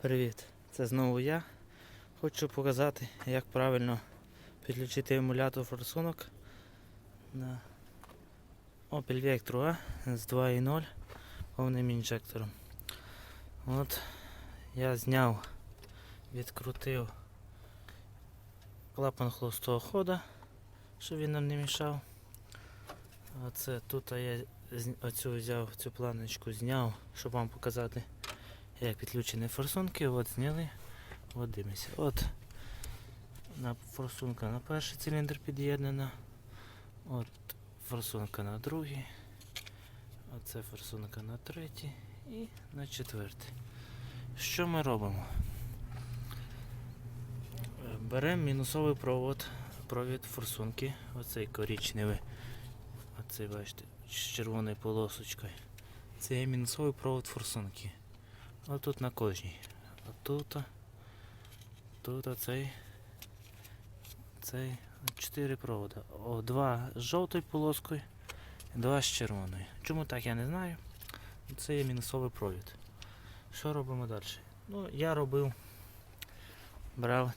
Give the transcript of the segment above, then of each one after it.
Привіт! Це знову я. Хочу показати, як правильно підключити емулятор форсунок на Opel Vectra A з 2.0 повним інжектором. От я зняв, відкрутив клапан холостого хода, щоб він нам не мішав. Оце тут я оцю взяв цю планочку, зняв, щоб вам показати як підключені форсунки, от зняли, от дивимося. От на форсунка на перший циліндр під'єднана, от форсунка на другий, оце форсунка на третій і на четвертий. Що ми робимо? Е, Беремо мінусовий провод, провід форсунки, оцей коричневий, оцей бачите, з червоною полосочкою. Це є мінусовий провод форсунки. Отут на кожній. Отут. Тут оцей. Цей. Чотири провода. О, два з жовтою полоскою, два з червоною. Чому так я не знаю. Це є мінусовий провід. Що робимо далі? Ну, я робив, брав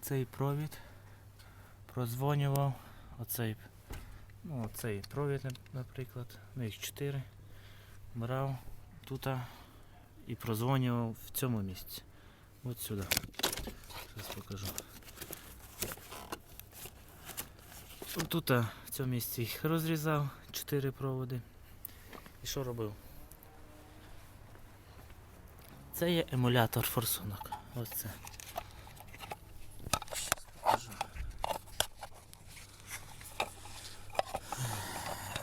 цей провід, прозвонював оцей, ну, оцей провід, наприклад, ну їх чотири. Брав тут і прозвонював в цьому місці. От сюди. Зараз покажу. Тут в цьому місці їх розрізав, 4 проводи. І що робив? Це є емулятор форсунок. Ось це.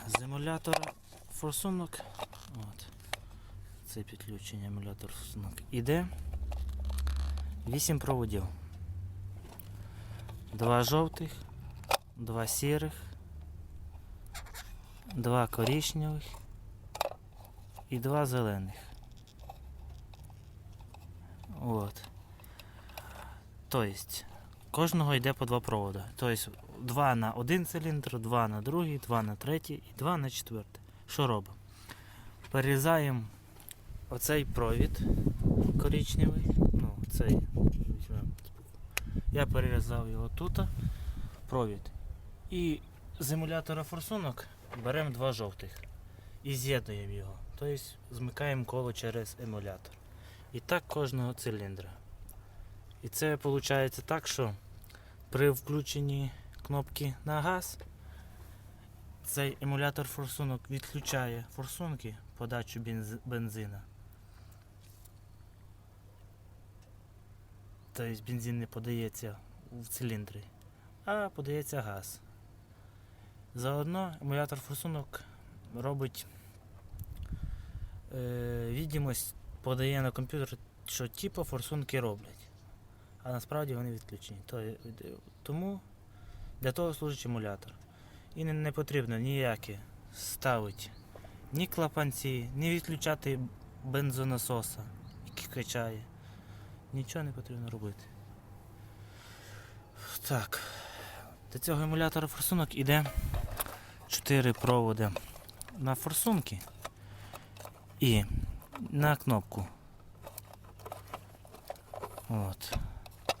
З емулятора форсунок. От це підключення емулятор форсунок. Іде 8 проводів. Два жовтих, два сірих, два коричневих і два зелених. От. Тобто, кожного йде по два провода. Тобто, два на один циліндр, два на другий, два на третій і два на четвертий. Що робимо? Перерізаємо оцей провід коричневий, ну цей. Я перерізав його тут, провід. І з емулятора форсунок беремо два жовтих і з'єднуємо його. Тобто змикаємо коло через емулятор. І так кожного циліндра. І це виходить так, що при включенні кнопки на газ цей емулятор форсунок відключає форсунки подачу бенз- бензина. Тобто бензин не подається в циліндри, а подається газ. Заодно емулятор форсунок робить е, відомість, подає на комп'ютер, що типу форсунки роблять. А насправді вони відключені. Тому для того служить емулятор. І не, не потрібно ніякі ставити ні клапанці, ні відключати бензонасоса, який качає. Нічого не потрібно робити. Так. До цього емулятора форсунок іде 4 проводи на форсунки і на кнопку. От.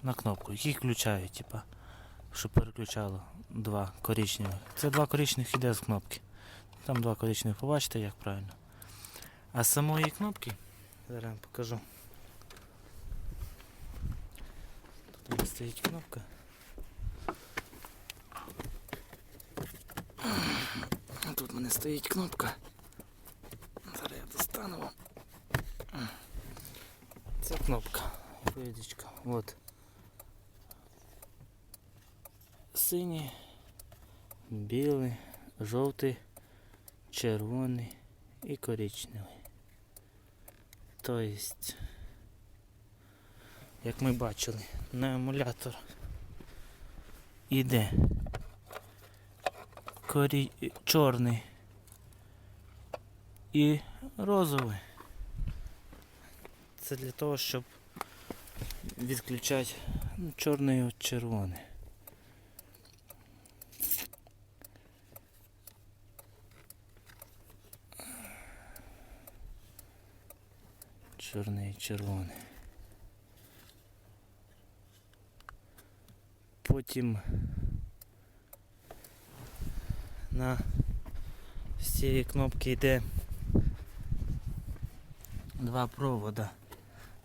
На кнопку, які включають, типа, щоб переключало два коричневих. Це два коричневих іде з кнопки. Там два коричневих, побачите, як правильно. А самої кнопки, зараз вам покажу. Тут у мене стоїть кнопка. Тут у мене стоїть кнопка. Зараз я достану вам. Це кнопка. Видічка. От. Синій, білий, жовтий, червоний і коричневий. Тобто, як ми бачили, на емулятор іде корі... чорний і розовий. Це для того, щоб відключати чорний від червоний. Чорний і червоний. Потім на з цієї кнопки йде два провода.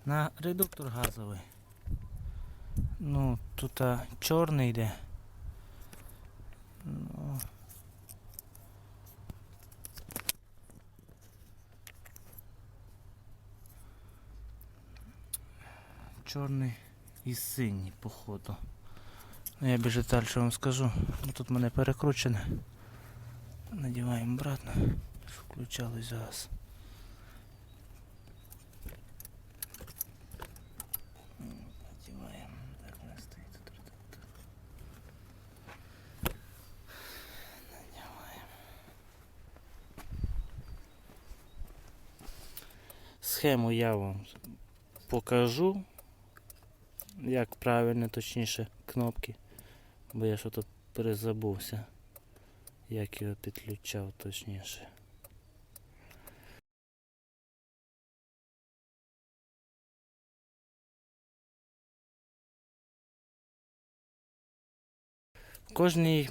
На редуктор газовий. Ну, тут чорний йде. Ну, чорний і синій, походу. Ну, я більше далі вам скажу. Ну, Тут мене перекручене. Надіваємо обратно, щоб включалось газ. Надіваємо. Так, нас стоїть тут. Надіваємо. Схему я вам покажу. Як правильно, точніше, кнопки. Бо я що тут перезабувся. Як його підключав точніше. В кожній,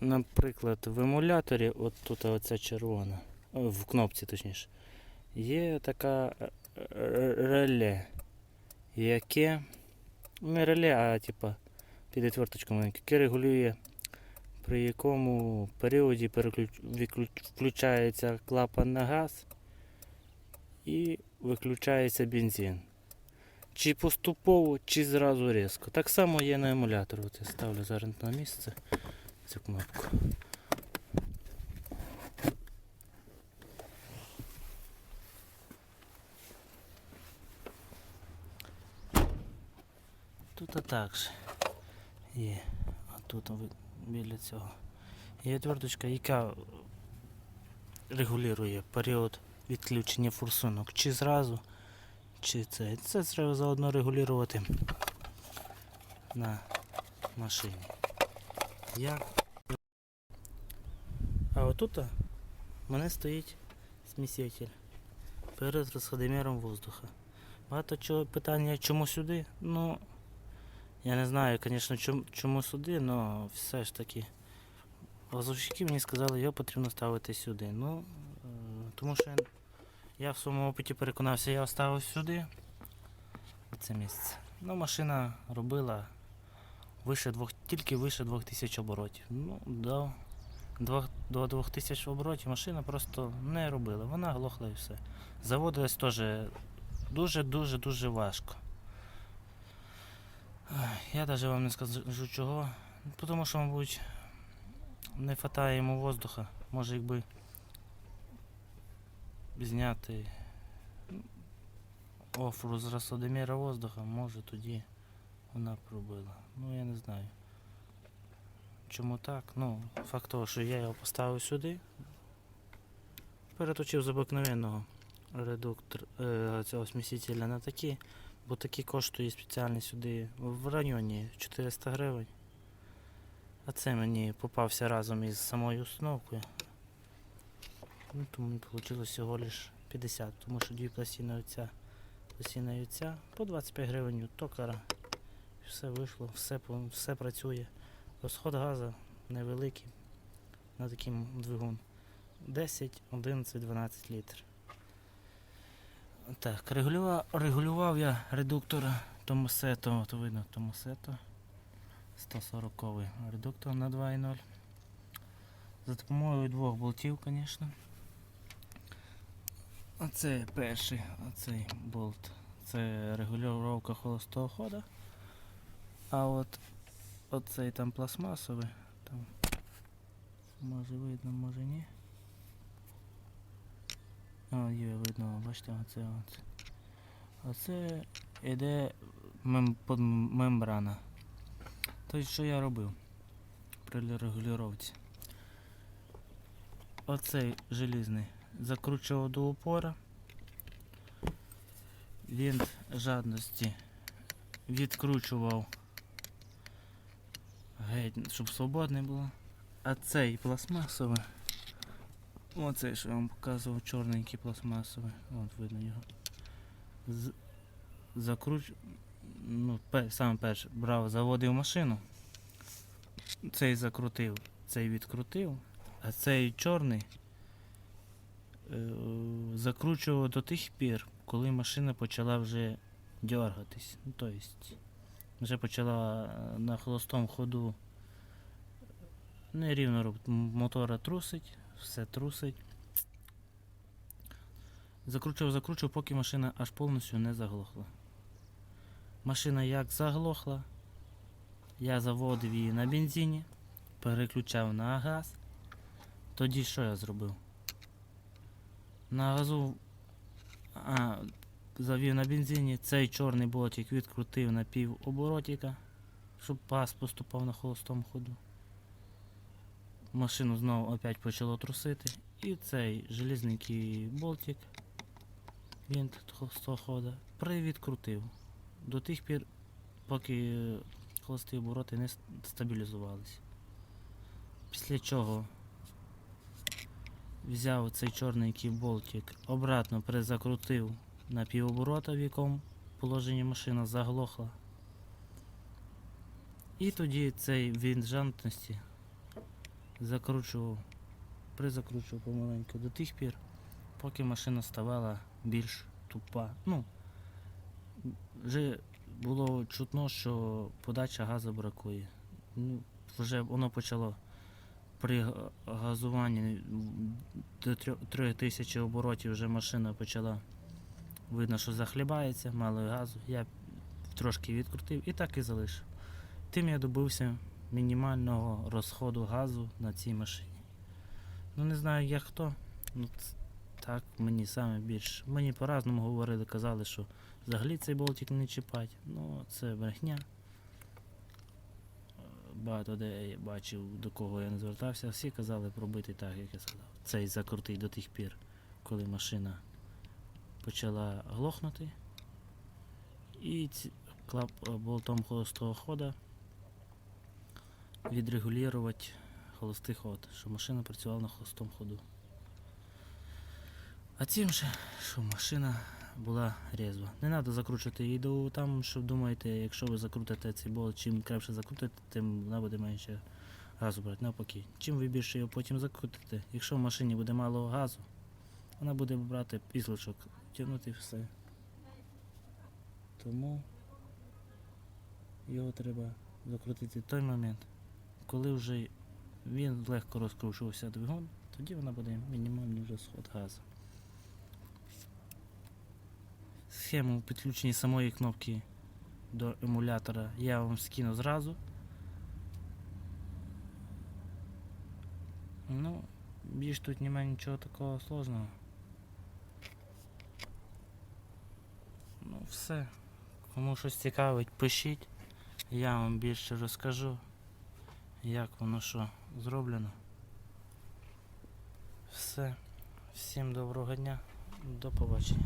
наприклад, в емуляторі, от тут оця червона, в кнопці точніше, є така е, е, реле, яке не реле, а типа підверточка маленька, яке регулює при якому періоді включається клапан на газ і виключається бензин. Чи поступово, чи зразу різко. Так само є на емуляторі. От я ставлю зараз на місце цю кнопку. Тут а так же є. А тут біля цього. Є отверточка, яка регулює період відключення форсунок. Чи зразу, чи це. Це треба заодно регулювати на машині. Як? А отут у мене стоїть сміситель перед розходиміром воздуха. Багато чого питання, чому сюди? Ну, я не знаю, звісно, чому, чому сюди, але все ж таки. Газовщики мені сказали, його потрібно ставити сюди. Ну, е, тому що я в своєму опиті переконався, я ставив сюди це місце. Ну, машина робила вище двох, тільки вище 2000 оборотів. Ну, до, до 2000 оборотів машина просто не робила. Вона глохла і все. Заводилась теж дуже-дуже дуже важко. Я навіть вам не скажу чого. Тому що, мабуть, не вистачає йому воздуха. Може якби зняти офру з розсадоміра воздуха, може тоді вона пробила. Ну я не знаю. Чому так? Ну, факт того, що я його поставив сюди. Переточив з обикновенного редуктор е, цього смісителя на такі, бо такі коштує спеціально сюди в районі 400 гривень. А це мені попався разом із самою установкою. Ну, тому вийшло всього лиш 50, тому що дві пластини оця, пластина оця по 25 гривень від токара. Все вийшло, все, все працює. Розход газу невеликий на такий двигун. 10, 11, 12 літрів. Так, регулював, регулював я редуктор Томасето, то видно Томасето. 140 редуктор на 2.0. За допомогою двох болтів, звісно. Оце перший, оцей болт. Це регулювання холостого ходу. А от оцей там пластмасовий, там може видно, може ні. О, є видно, бачите, оце оце. Оце іде мем, под мембрана. Тобто, що я робив при регулювання? Оцей желізний закручував до упора. Вінт жадності відкручував геть, щоб свободне було. А цей пластмасовий. Оцей, що я вам показував, чорненький пластмасовий. От видно його. З... Закруч... Ну, пе... саме перше, брав, заводив машину. цей закрутив, цей відкрутив, а цей чорний е, закручував до тих пір, коли машина почала вже дергатись. Ну, тобто, вже почала е, на холостому ходу нерівно робити. Мотора трусить, все трусить. Закручував, закручував, поки машина аж повністю не заглохла. Машина як заглохла, я заводив її на бензині, переключав на газ. Тоді що я зробив? На газу а, завів на бензині, цей чорний болтик відкрутив на пів оборотика, щоб пас поступав на холостому ходу. Машину знову опять почало трусити. І цей железненький болтик, винт холостого хода, привідкрутив. До тих пір, поки холості обороти не стабілізувалися. Після чого взяв цей чорненький болтик, обратно перезакрутив на півоборота, в якому положенні машина заглохла. І тоді цей винт жантності закручував, призакручував помаленьку до тих пір, поки машина ставала більш тупа. Ну, вже було чутно, що подача газу бракує. Ну, вже воно почало при газуванні до 3000 оборотів вже машина почала. Видно, що захлібається, мало газу. Я трошки відкрутив і так і залишив. Тим я добився мінімального розходу газу на цій машині. Ну не знаю як хто. Ну, так, мені саме більше. Мені по-разному говорили, казали, що взагалі цей болтик не чіпать. Ну, це брехня. Багато де я бачив, до кого я не звертався, всі казали пробити так, як я сказав. Цей закрутий до тих пір, коли машина почала глохнути. І ці, клап болтом холостого хода відрегулювати холостий ход, щоб машина працювала на холостому ходу. А цим же, щоб машина була резва. Не треба закручувати її до там, щоб думаєте, якщо ви закрутите цей болт, чим краще закрутите, тим вона буде менше газу брати. Навпаки. Чим ви більше його потім закрутите, якщо в машині буде мало газу, вона буде брати ізлучок, тягнути все. Тому його треба закрутити в той момент, коли вже він легко розкручувався двигун, тоді вона буде мінімальний вже сход газу. Схему підключення самої кнопки до емулятора я вам скину зразу. Ну, більш тут немає нічого такого сложного. Ну, все. Кому щось цікавить, пишіть. Я вам більше розкажу, як воно що зроблено. Все. Всім доброго дня. До побачення.